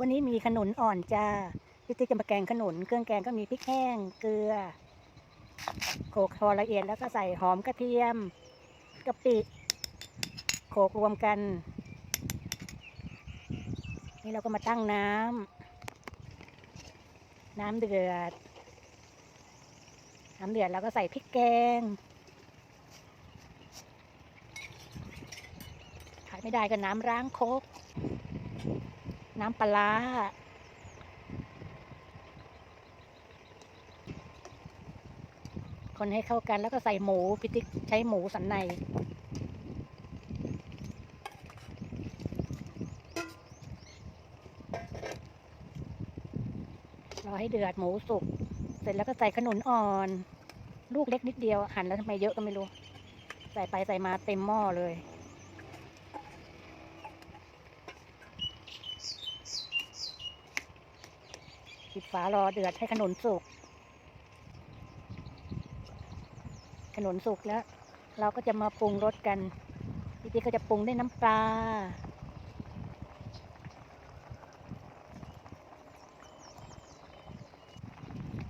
วันนี้มีขนุนอ่อนจ้าพี่ติ๊กจะมาแกงขนุน เครื่องแกงก็มีพริกแห้ง เกลือโขลกพอละเอียดแล้วก็ใส่หอมกระเทียมกะปิโขลกรวมกัน นี่เราก็มาตั้งน้ำน้ำเดือด น้ำเดือดแล้วก็ใส่พริกแกงขาดไม่ได้ก็น้ำล้างโคก น้ำปลาคนให้เข้ากันแล้วก็ใส่หมูพิติกใช้หมูสันใน รอให้เดือดหมูสุก เสร็จแล้วก็ใส่ขนุนอ่อน ลูกเล็กนิดเดียวหั่นแล้วทำไมเยอะก็ไม่รู้ ใส่ไปใส่มาเต็มหม้อเลย ปิดฝารอเดือดให้ขนุนสุก ขนุนสุกแล้ว เราก็จะมาปรุงรสกันพี่ติ๊กก็จะปรุงด้วยน้ำปลา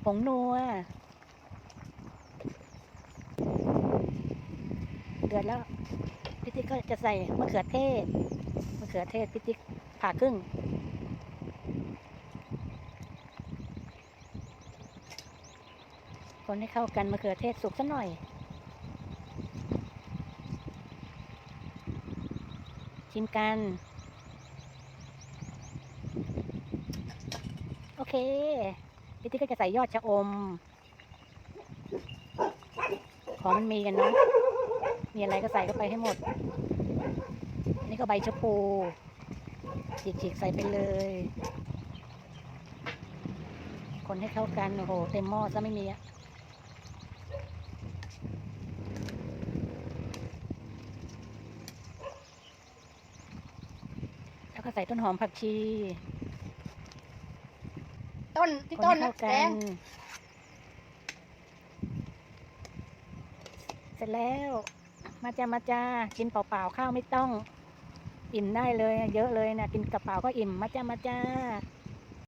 ผงนัว เดือดแล้วพี่ติ๊กก็จะใส่มะเขือเทศมะเขือเทศพี่ติ๊กผ่าครึ่ง คนให้เข้ากันมะเขือเทศสุกสักหน่อย ชิมกัน โอเคพี่ติ๊กก็จะใส่ยอดชะอม ของมันมีกันเนาะมีอะไรก็ใส่เข้าไปให้หมดนนี้ก็ใบชะพูฉีกๆใส่ไปเลยคนให้เข้ากัน โอ้โห เต็มหม้อซะไม่มีอะ แล้ว ก็ใส่ต้นหอมผักชีต้นที่คนต้นให้นะเข้าแดกังนเสร็จแล้ว มาจ้ามาจ้ากินเปล่าๆข้าวไม่ต้อง อิ่มได้เลย เยอะเลยนะกินกับเปล่าก็อิ่มมาจ้ามาจ้า